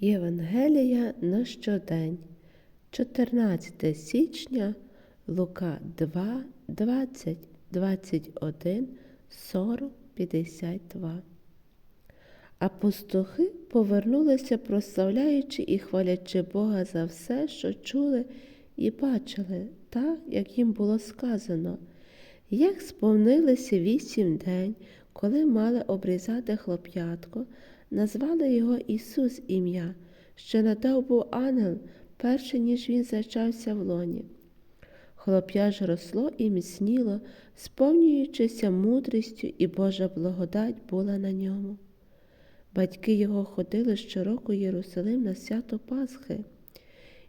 Євангелія на щодень, 14 січня, Лука 2, 20, 21, 40, 52. А пастухи повернулися, прославляючи і хвалячи Бога за все, що чули і бачили, так, як їм було сказано. Як сповнилися вісім день, коли мали обрізати хлоп'ятко, назвали його Ісус ім'я, що надав був ангел, перше ніж він зачався в лоні. Хлоп'я ж росло і міцніло, сповнюючися мудрістю, і Божа благодать була на ньому. Батьки його ходили щороку Єрусалим на свято Пасхи,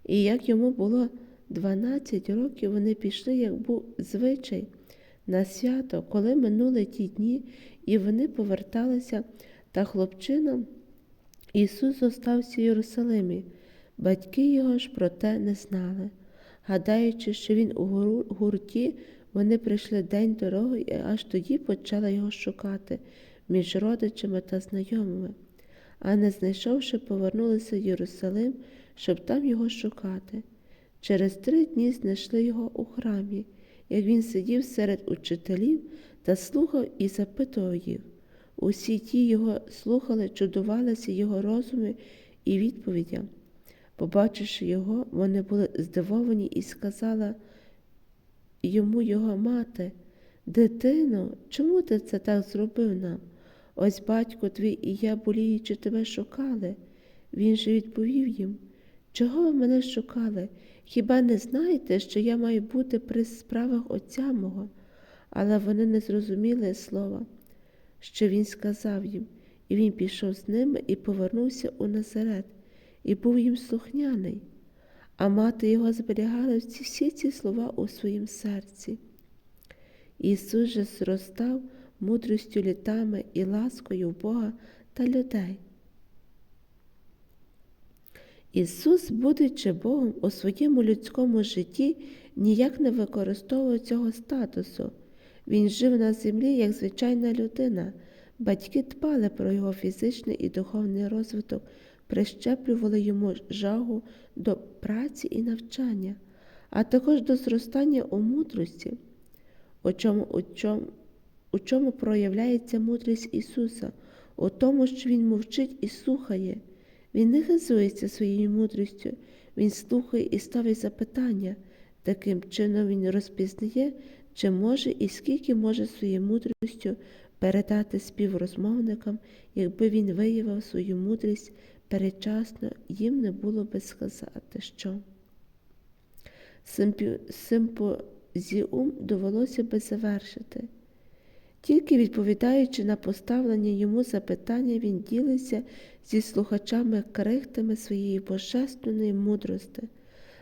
і як йому було 12 років, вони пішли, як був звичай, на свято, коли минули ті дні, і вони поверталися, та хлопчином Ісус зостався в Єрусалимі. Батьки його ж про те не знали. Гадаючи, що він у гурті, вони прийшли день дороги і аж тоді почали його шукати між родичами та знайомими, а не знайшовши, повернулися в Єрусалим, щоб там його шукати. Через три дні знайшли його у храмі, як він сидів серед учителів та слухав і запитував їх. Усі ті його слухали, чудувалися його розумі і відповідям. Побачивши його, вони були здивовані і сказала йому його мати, дитино, чому ти це так зробив нам? Ось батько твій і я, боліючи, тебе шукали. Він же відповів їм, чого ви мене шукали? Хіба не знаєте, що я маю бути при справах Отця мого? Але вони не зрозуміли слова, що він сказав їм, і він пішов з ними і повернувся у Назарет, і був їм слухняний, а мати його зберігала всі ці слова у своїм серці. Ісус же зростав мудрістю літами і ласкою Бога та людей. Ісус, будучи Богом у своєму людському житті, ніяк не використовував цього статусу. Він жив на землі як звичайна людина. Батьки дбали про його фізичний і духовний розвиток, прищеплювали йому жагу до праці і навчання, а також до зростання у мудрості, у чому, у чому, у чому проявляється мудрість Ісуса, у тому, що Він мовчить і слухає. Він не хизується своєю мудрістю, Він слухає і ставить запитання. Таким чином Він розпізнає, чи може і скільки може своєю мудрістю передати співрозмовникам, якби він виявив свою мудрість передчасно, їм не було би сказати, що. Симпозіум довелося би завершити. Тільки відповідаючи на поставлені йому запитання, він ділиться зі слухачами крихтами своєї божественної мудрости,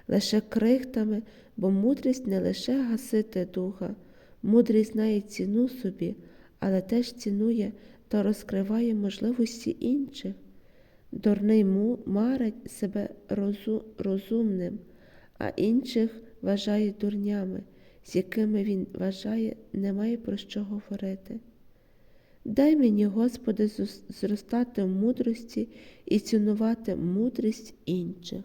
лише крихтами, бо мудрість не лише гасити духа, мудрість знає ціну собі, але теж цінує та розкриває можливості інших. Дурний му марить себе розумним, а інших вважає дурнями з якими він вважає, немає про що говорити. Дай мені, Господи, зростати в мудрості і цінувати мудрість інших.